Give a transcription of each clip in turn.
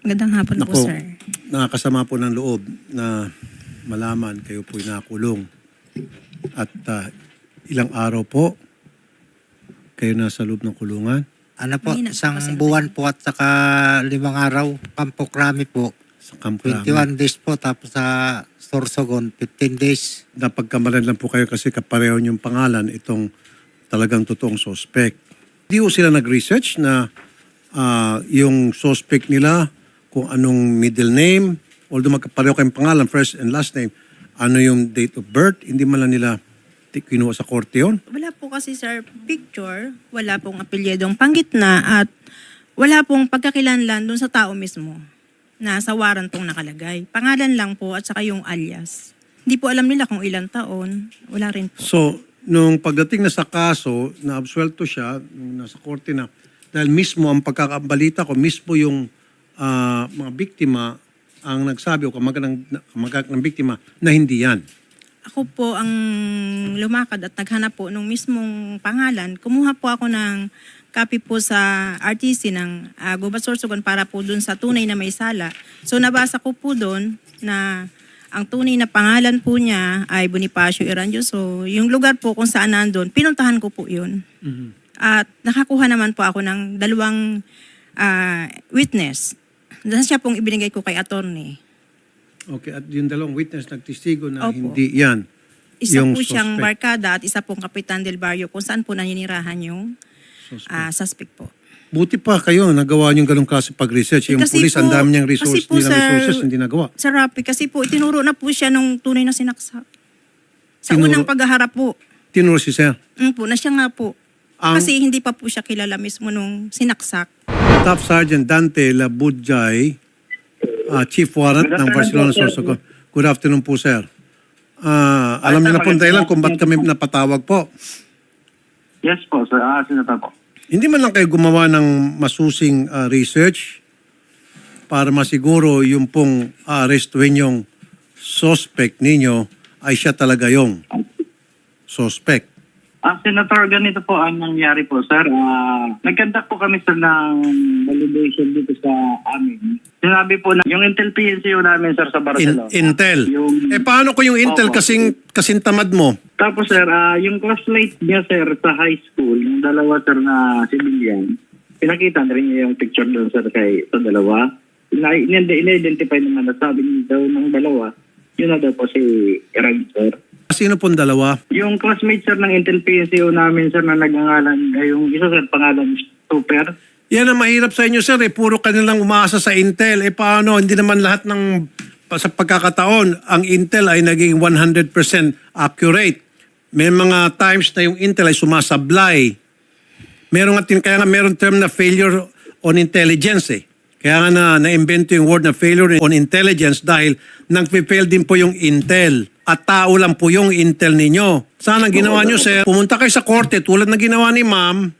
Magandang hapon po, Nako, sir. nakakasama po ng loob na malaman kayo po'y nakulong. At ah, ilang araw po kayo nasa loob ng kulungan Ano po, Mahina po isang kasi. buwan po at saka limang araw, Kampukrami po. sa Camp Crame. 21 days po, tapos sa Sorsogon, 15 days. Napagkamalan lang po kayo kasi kapareho niyong pangalan itong talagang totoong suspect. Hindi po sila nag-research na ah, yung suspect nila kung anong middle name, although magkapareho kayong pangalan, first and last name, ano yung date of birth, hindi man lang nila ti- kinuha sa korte yun. Wala po kasi, sir, picture, wala pong apelyedong panggitna at wala pong pagkakilanlan dun sa tao mismo na sa warrant pong nakalagay. Pangalan lang po at saka yung alias. Hindi po alam nila kung ilang taon. Wala rin po. So, nung pagdating na sa kaso, na-absuelto siya, nung nasa korte na, dahil mismo ang pagkakabalita ko, mismo yung ah, mga biktima ang nagsabi o kamag ng, kamag ng biktima na hindi yan. Ako po ang lumakad at naghanap po nung mismong pangalan. Kumuha po ako ng copy po sa RTC ng uh, Gubat Sorsogon para po dun sa tunay na may sala. So nabasa ko po dun na ang tunay na pangalan po niya ay Bonifacio Iranjo. So yung lugar po kung saan nandun, pinuntahan ko po yun. At nakakuha naman po ako ng dalawang ah, witness. Na siya pong ibinigay ko kay attorney. Okay, at yung dalawang witness nagtestigo na Opo. hindi yan. Isa yung po siyang suspect. barkada at isa pong kapitan del barrio kung saan po naninirahan yung Suspect. ah, suspect po. Buti pa kayo, nagawa niyong ganong klase pag-research. Eh, Yung kasi pulis, ang po- dami niyang resource, kasi po, nilang sir, resources, hindi nagawa. Sa Rappi kasi po, itinuro na po siya nung tunay na sinaksak. Sa Tinuro- unang paghaharap po. Tinuro si Sir. Mm po, na siya nga po. Ang- Kasi hindi pa po siya kilala mismo nung sinaksak. Staff Sergeant Dante Labudjay, uh, Chief Warrant ng Barcelona Sorsogon. Good afternoon po, sir. Ah, alam niyo na po ang dahilan kung ba't kami napatawag po. Yes po, sir. Ah, Senator po. Hindi man lang kayo gumawa ng masusing ah, research para masiguro yung pong arrestuhin yung suspect ninyo ay siya talaga yung suspect. Ah, Senator, ganito po ang nangyari po, sir. Ah, nagkandak po kami, sir, ng validation dito sa amin. Sinabi po na yung Intel PNCO namin, sir, sa In- Barcelona. Intel. Yung- Eh paano ko yung Intel Opo. kasing, kasing tamad mo? Tapos, sir, ah, yung classmate niya, sir, sa high school, yung dalawa, sir, na civilian, pinakita na rin niya yung picture doon, sir, kay sa dalawa. In-identify naman na sabi niya daw ng dalawa, yun na daw po si Erag, sir. Sino pong dalawa? Yung classmate sir ng Intel PNCO namin sir na nagngangalan, ay yung isa sir pangalan Super. Yan ang mahirap sa inyo, sir. Eh, puro kanilang umaasa sa Intel. Eh, paano? Hindi naman lahat ng sa pagkakataon, ang Intel ay naging 100% accurate. May mga times na yung Intel ay sumasablay. Meron nga, kaya nga meron term na failure on intelligence eh. Kaya nga na, na-invento yung word na failure on intelligence dahil nag-fail din po yung Intel. At tao lang po yung Intel ninyo. Sana ang ginawa nyo, sir, pumunta kayo sa korte tulad na ginawa ni ma'am,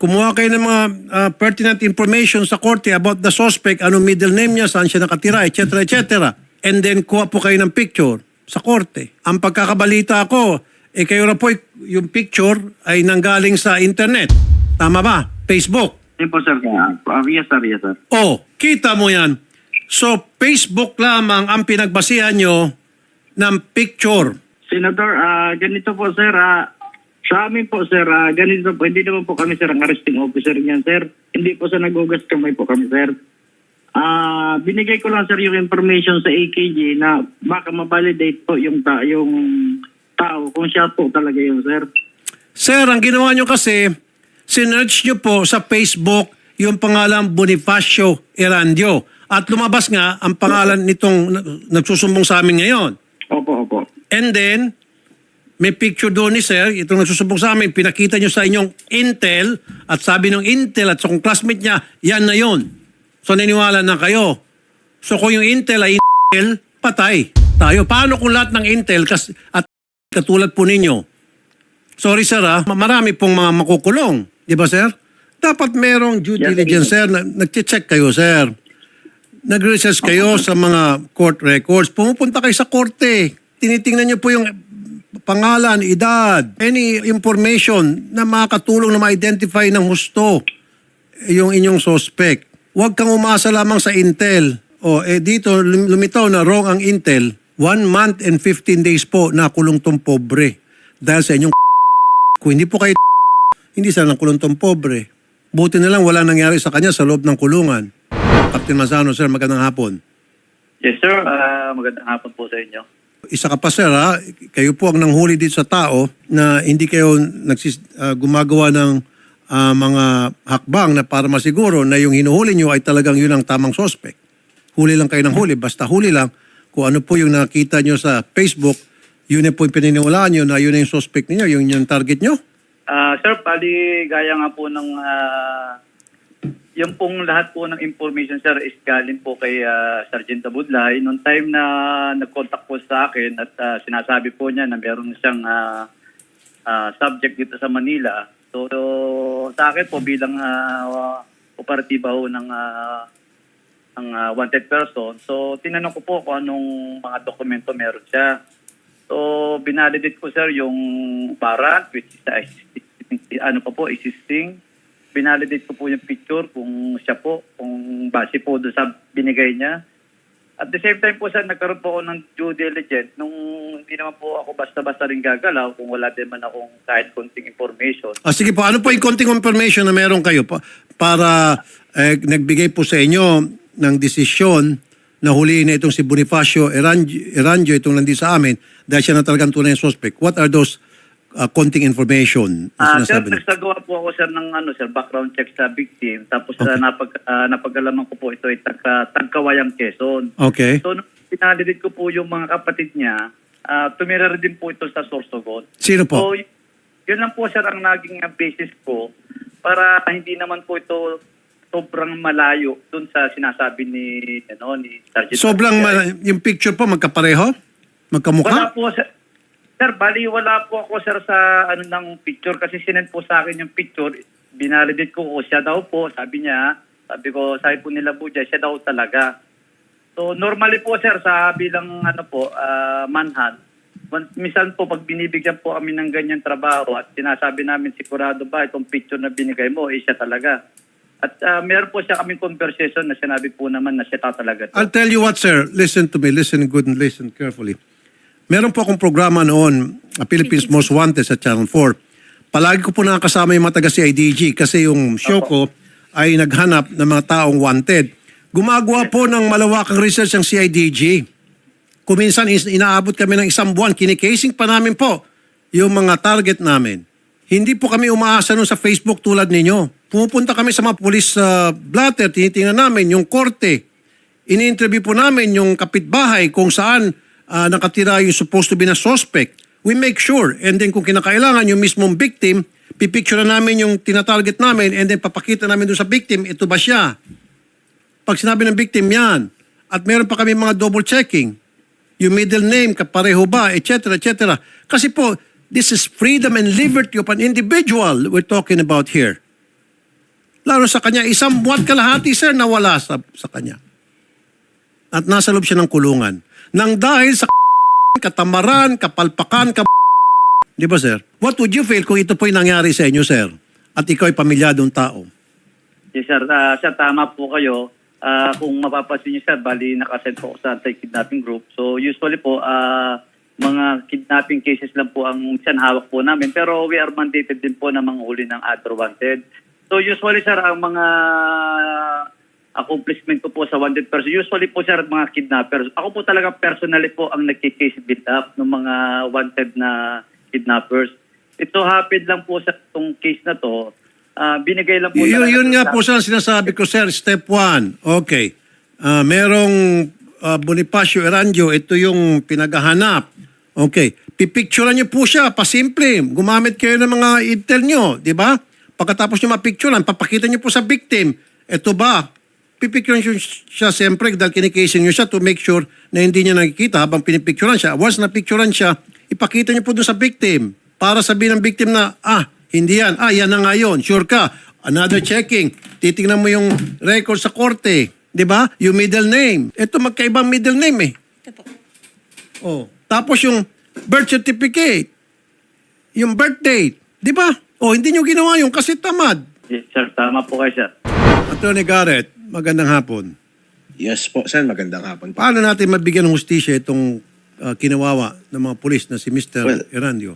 kumuha kayo ng mga ah, pertinent information sa korte about the suspect, anong middle name niya, saan siya nakatira, etc. etc. And then kuha po kayo ng picture sa korte. Ang pagkakabalita ko, eh kayo na po yung picture ay nanggaling sa internet. Tama ba? Facebook. Yun po sir. Uh, yes sir, yes sir. Oh, kita mo yan. So, Facebook lamang ang pinagbasihan nyo ng picture. Senator, ah, ganito po sir, ah, sa amin po sir, ah, ganito po, hindi naman po kami sir ang arresting officer niyan sir. Hindi po sa nagugas kamay po kami sir. Ah, binigay ko lang sir yung information sa AKG na baka ma-validate po yung, ta- yung tao kung siya po talaga yun sir. Sir, ang ginawa nyo kasi, sinerch nyo po sa Facebook yung pangalan Bonifacio Erandio. At lumabas nga ang pangalan nitong na- nagsusumbong sa amin ngayon. Opo, opo. And then, may picture doon ni Sir, itong nagsusumbong sa amin, pinakita nyo sa inyong Intel, at sabi ng Intel at sa kung classmate niya, yan na yon. So naniwala na kayo. So kung yung Intel ay Intel, patay tayo. Paano kung lahat ng Intel kas at katulad po ninyo? Sorry sir ah, ma- marami pong mga makukulong. Di ba sir? Dapat merong due Yes, diligence sir. Na, nag-check kayo sir. Nag-research kayo sa mga court records. Pumupunta kayo sa korte. Tinitingnan niyo po yung pangalan, edad, any information na makakatulong na ma-identify ng husto yung inyong suspect. Huwag kang umasa lamang sa Intel. O, eh dito, lum- lumitaw na wrong ang Intel. One month and 15 days po nakulong tong pobre. Dahil sa inyong kung hindi po kayo hindi sana kulong tong pobre. Buti na lang wala nangyari sa kanya sa loob ng kulungan. Captain Mazano, sir, magandang hapon. Yes, sir. Ah, magandang hapon po sa inyo. Isa ka pa sir ha, kayo po ang nanghuli dito sa tao na hindi kayo nagsis, ah, gumagawa ng ah, mga hakbang na para masiguro na yung hinuhuli nyo ay talagang yun ang tamang suspect. Huli lang kayo ng huli, basta huli lang kung ano po yung nakita nyo sa Facebook, yun na po yung pininiwalaan nyo na yun na yung suspect ninyo, yung, yung target nyo. Ah, sir, pali gaya nga po ng ah, yung pong lahat po ng information, sir, is galing po kay ah, Sergeant Abudlay. Noong time na nag-contact po sa akin at ah, sinasabi po niya na meron siyang ah, ah, subject dito sa Manila. So, so, sa akin po bilang uh, operatiba ho ng ah, ang ah, wanted person. So, tinanong ko po kung anong mga dokumento meron siya. So, binalidate ko sir yung warrant which is existing, ano pa po, existing. Binalidate ko po yung picture kung siya po, kung base po doon sa binigay niya. At the same time po sir, nagkaroon po ako ng due diligence nung hindi naman po ako basta-basta rin gagalaw kung wala din man akong kahit konting information. Ah, sige po, ano po yung konting information na meron kayo pa, para eh, nagbigay po sa inyo ng desisyon na huliin na itong si Bonifacio Eranjo, Eranjo itong nandito sa amin dahil siya na talagang tunay na suspect. What are those ah, konting information na Ah, sir, sinasabi niyo? nagsagawa po ako sir ng ano sir, background check sa victim. Tapos ah, napag ah, napag-alaman ko po ito ay tagka, Tagkawayang Quezon. Okay. So, nung pinalilit ko po yung mga kapatid niya, ah, tumira rin din po ito sa Sorsogon. Sino po? So, y- yun lang po sir ang naging ah, basis ko para hindi naman po ito sobrang malayo dun sa sinasabi ni ano ni Sergeant. Sobrang, ma- yung picture po, magkapareho? Wala Magkamukha? po sir. Sir, bali wala po ako sir sa ano ng picture kasi sinend po sa akin yung picture. Binalidate ko o siya daw po, sabi niya. Sabi ko, sabi po nila po siya daw talaga. So normally po sir sa bilang ano po, ah, manhunt, minsan po pag binibigyan po kami ng ganyang trabaho at sinasabi namin sigurado ba itong picture na binigay mo, eh siya talaga. At ah, meron po siya kaming conversation na sinabi po naman na siya talaga. I'll tell you what, sir. Listen to me. Listen good and listen carefully. Meron po akong programa noon, uh, Philippines Most Wanted sa Channel 4. Palagi ko po nakakasama yung mga taga CIDG kasi yung show ko ay naghanap ng mga taong wanted. Gumagawa po ng malawakang research ang CIDG. Kuminsan is, inaabot kami ng isang buwan, kinikasing pa namin po yung mga target namin. Hindi po kami umaasa nun sa Facebook tulad ninyo. Pumupunta kami sa mga pulis sa blatter, tinitingnan namin yung korte. Ini-interview po namin yung kapitbahay kung saan ah, nakatira yung supposed to be na suspect. We make sure. And then kung kinakailangan yung mismong victim, pipicture na namin yung tinatarget namin and then papakita namin doon sa victim, ito ba siya? Pag sinabi ng victim yan, at meron pa kami mga double checking, yung middle name, kapareho ba, etc., etc. Kasi po, this is freedom and liberty of an individual we're talking about here. Lalo sa kanya, isang buwan kalahati, sir, nawala sa, sa kanya. At nasa loob siya ng kulungan. Nang dahil sa katamaran, kapalpakan, ka Di ba, sir? What would you feel kung ito po yung nangyari sa inyo, sir? At ikaw ay pamilyadong tao? Yes, sir. Ah, sir, tama po kayo. Ah, kung mapapansin niyo, sir, bali nakasend po sa anti-kidnapping group. So, usually po, ah, mga kidnapping cases lang po ang minsan hawak po namin. Pero we are mandated din po na manghuli ng other wanted. So, usually, sir, ang mga accomplishment ko po sa wanted person, usually po, sir, mga kidnappers. Ako po talaga personally po ang nagki-case build up ng mga wanted na kidnappers. Ito happened lang po sa itong case na to. Ah, binigay lang po Y- yun, yun nga po sir, sinasabi ko sir, step one. Okay. Ah, merong ah, Bonifacio Eranjo, ito yung pinagahanap. Okay. Pipicturean niyo po siya, pasimple. Gumamit kayo ng mga intel niyo, di ba? Pagkatapos niyo mapicturean, papakita niyo po sa victim. Ito ba? Pipicturean niyo siya siyempre dahil kinikasing niyo siya to make sure na hindi niya nakikita habang pinipicturean siya. Once napicturean siya, ipakita niyo po doon sa victim para sabihin ng victim na, ah, hindi yan. Ah, yan na nga yun. Sure ka. Another checking. Titingnan mo yung record sa korte. Di ba? Yung middle name. Ito magkaibang middle name eh. Oh. Tapos yung birth certificate. Yung birth date. Di ba? Oh, hindi nyo ginawa yung kasi tamad. Yes, sir. Tama po kayo, sir. Attorney Garrett, magandang hapon. Yes po, Sen. Magandang hapon po. Paano natin mabigyan ng hustisya itong uh, kinawawa ng mga pulis na si Mr. Well, Erandio?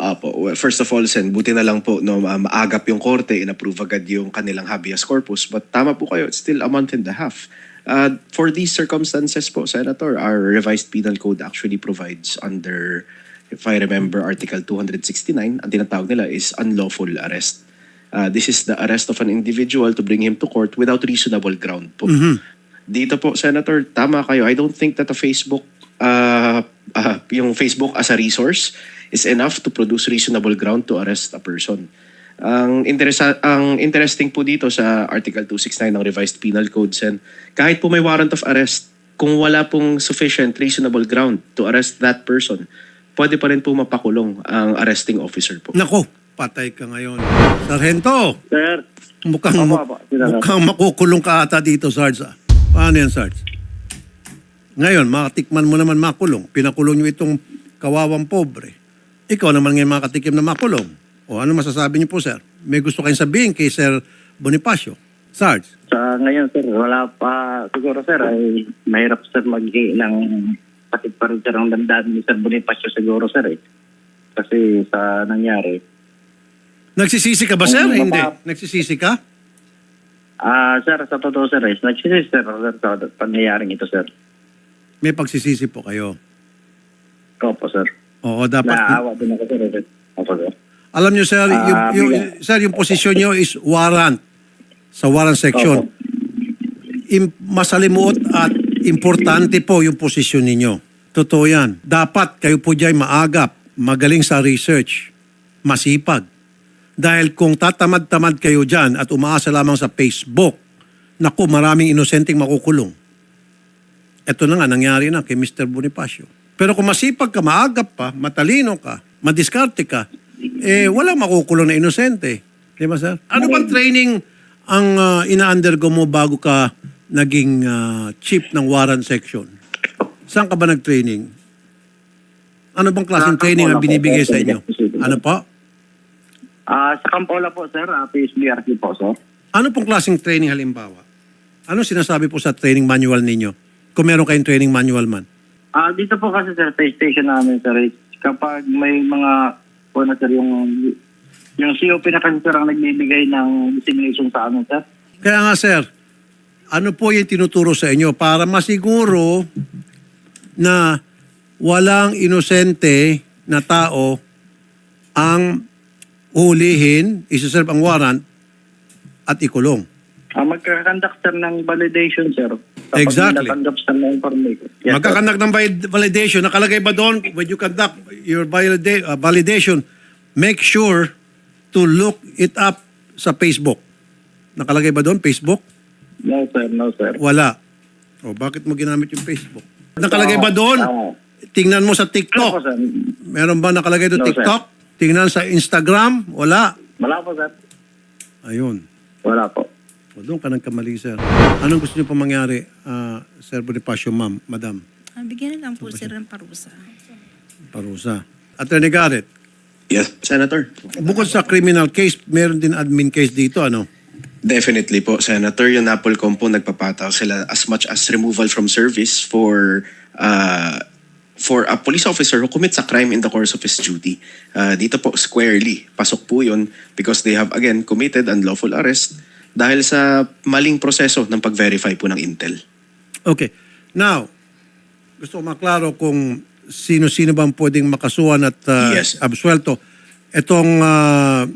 Apo. Well, first of all, Sen, buti na lang po no, ma- maagap yung korte, inapprove agad yung kanilang habeas corpus. But tama po kayo, it's still a month and a half. Uh, for these circumstances po, Senator, our revised penal code actually provides under, if I remember, Article 269, ang tinatawag nila is unlawful arrest. Uh, this is the arrest of an individual to bring him to court without reasonable ground po. Dito po, Senator, tama kayo. I don't think that a Facebook, uh, uh, yung Facebook as a resource is enough to produce reasonable ground to arrest a person. Ang interesa ang interesting po dito sa Article 269 ng Revised Penal Code, Sen, kahit po may warrant of arrest, kung wala pong sufficient reasonable ground to arrest that person, pwede pa rin po mapakulong ang arresting officer po. Nako, patay ka ngayon. Sargento, Sir, mukhang, Opo, opo. Mukhang makukulong ka ata dito, Sarge. ah. Paano yan, Sarge? Ngayon, makatikman mo naman makulong. Pinakulong nyo itong kawawang pobre. Ikaw naman ngayon makatikim na makulong. O ano masasabi niyo po, sir? May gusto kayong sabihin kay Sir Bonifacio. Sarge. sa ngayon sir, wala pa siguro sir ay mahirap sir mag ng patid pa rin sir ang damdamin ni Sir Bonifacio siguro sir eh. Kasi sa nangyari, Nagsisisi ka ba, sir? Hindi. baba. Nagsisisi ka? ah sir, sa totoo sir, is nagsisisi sir, sir sa pangyayaring ito sir. May pagsisisi po kayo. Opo sir. Oo, dapat. Naawa din ako sir. eh. Opo sir. Alam niyo, sir, yung, Ah, yung, bilang- sir, yung posisyon niyo is warrant. Sa warrant section. Opo. Im- masalimuot at importante po yung posisyon ninyo. Totoo yan. Dapat kayo po dyan maagap, magaling sa research, masipag. Dahil kung tatamad-tamad kayo dyan at umaasa lamang sa Facebook, naku, maraming inosenteng makukulong. Ito na nga, nangyari na kay Mr. Bonifacio. Pero kung masipag ka, maagap pa, matalino ka, madiskarte ka, eh, walang makukulong na inosente. Di ba, sir? Ano bang training ang uh, ina-undergo mo bago ka naging ah, chief ng warrant section? Saan ka ba nag-training? Ano bang klaseng training ang binibigay sa inyo? Ano po? Ah, sa Campola po sir, uh, PSBRC po sir. Ano pong klaseng training halimbawa? Ano sinasabi po sa training manual ninyo? Kung meron kayong training manual man. Ah, dito po kasi sir, sa station namin sir, is kapag may mga po na sir yung yung COP na kasi sir ang nagbibigay ng designation sa amin sir. Kaya nga sir, ano po yung tinuturo sa inyo para masiguro na walang inosente na tao ang ulihin, isuserve ang warrant at ikulong. Ah, magkakandak sir ng validation sir. Kapag Exactly. natanggap sir ng information. Yes, sir. Magkakandak ng valid- validation. Nakalagay ba doon, when you conduct your valida- uh, validation, make sure to look it up sa Facebook. Nakalagay ba doon, Facebook? No sir, no sir. Wala. O bakit mo ginamit yung Facebook? Nakalagay ba doon? Ah, Tingnan mo sa Ano po TikTok. sir? Meron ba nakalagay doon No, sir. TikTok? Tingnan sa Instagram? Wala. Wala po sir. Ayun. Wala po. O doon ka nagkamali, sir. Anong gusto niyo pa mangyari, ah, Sir Bonifacio, ma'am, madam, Ah, bigyan na lang po sir ng parusa. parusa? Attorney Garrett, Yes, Senator. bukod sa criminal case, meron din admin case dito, ano? Definitely po, Senator. Yung NAPOLCOM po nagpapataw sila as much as removal from service for uh, for a police officer who commits a crime in the course of his duty. Uh, dito po, squarely, pasok po yun because they have, again, committed unlawful arrest dahil sa maling proseso ng pag-verify po ng intel. Okay. Now, gusto ko maklaro kung sino-sino bang pwedeng makasuhan at ah, Yes. absuelto. Itong ah,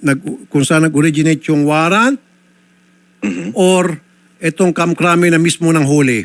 nag, kung saan nag-originate yung warrant or itong kamkrami na mismo ng huli.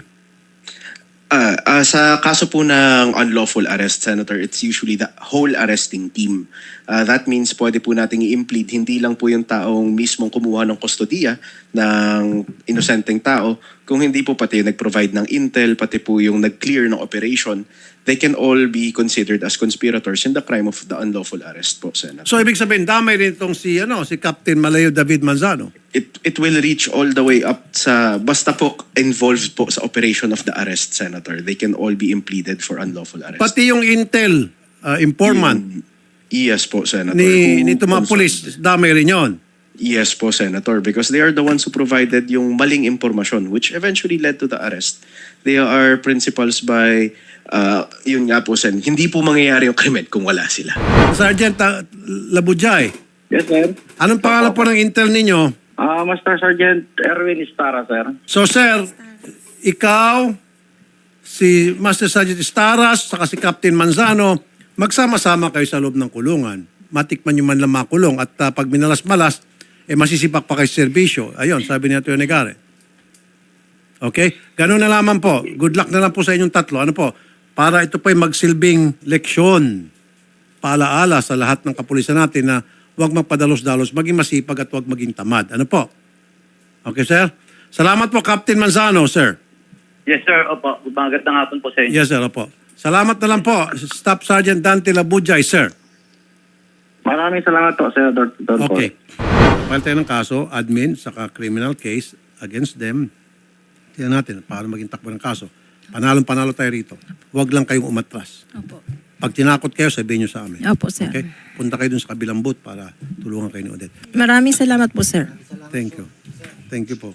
Ah, ah, sa kaso po ng unlawful arrest, Senator, it's usually the whole arresting team. Ah, that means pwede po nating i-implead hindi lang po yung taong mismong kumuha ng kustodiya ng inosenteng tao, kung hindi po pati yung nag-provide ng intel, pati po yung nag-clear ng operation, they can all be considered as conspirators in the crime of the unlawful arrest po, Senator. So ibig sabihin, damay rin itong si, ano, si Captain Malayo David Manzano. it it will reach all the way up sa basta po involved po sa operation of the arrest, Senator. They can all be impleaded for unlawful arrest. Pati yung intel ah, informant Yes po, Senator. ni Who nito mga also- pulis, damay rin yon. Yes po, Senator, because they are the ones who provided yung maling impormasyon which eventually led to the arrest. They are principals by, uh, yun nga po, Sen, hindi po mangyayari yung krimen kung wala sila. Sergeant uh, Labujay, Yes, sir. anong pangalan po ng intel ninyo? Ah, Master Sergeant Erwin Istara, sir. So sir, ikaw, si Master Sergeant Staras, saka si Captain Manzano, magsama-sama kayo sa loob ng kulungan. Matikman nyo man lang makulong at uh, pag minalas-malas, eh masisipak pa kayo sa serbisyo. Ayun, sabi ni Atty. Negare. Okay? Ganun na lamang po. Good luck na lang po sa inyong tatlo. Ano po? Para ito po'y magsilbing leksyon, paalaala sa lahat ng kapulisan natin na huwag magpadalos-dalos, maging masipag at huwag maging tamad. Ano po? Okay, sir? Salamat po, Captain Manzano, sir. Yes, sir. Opo. Magandang hapon po sa inyo. Yes, sir. Opo. Salamat na lang po, Staff Sergeant Dante Labujay, sir. Maraming salamat po, Senator Tudor. Okay. File tayo ng kaso, admin, saka criminal case against them. Tingnan natin paano maging takbo ng kaso. Panalong-panalo tayo rito. Huwag lang kayong umatras. Opo. Pag tinakot kayo, sabihin nyo sa amin. Opo, sir. Okay? Punta kayo dun sa kabilang booth para tulungan kayo ni Odette. Maraming salamat po, sir. Thank you. Thank you po.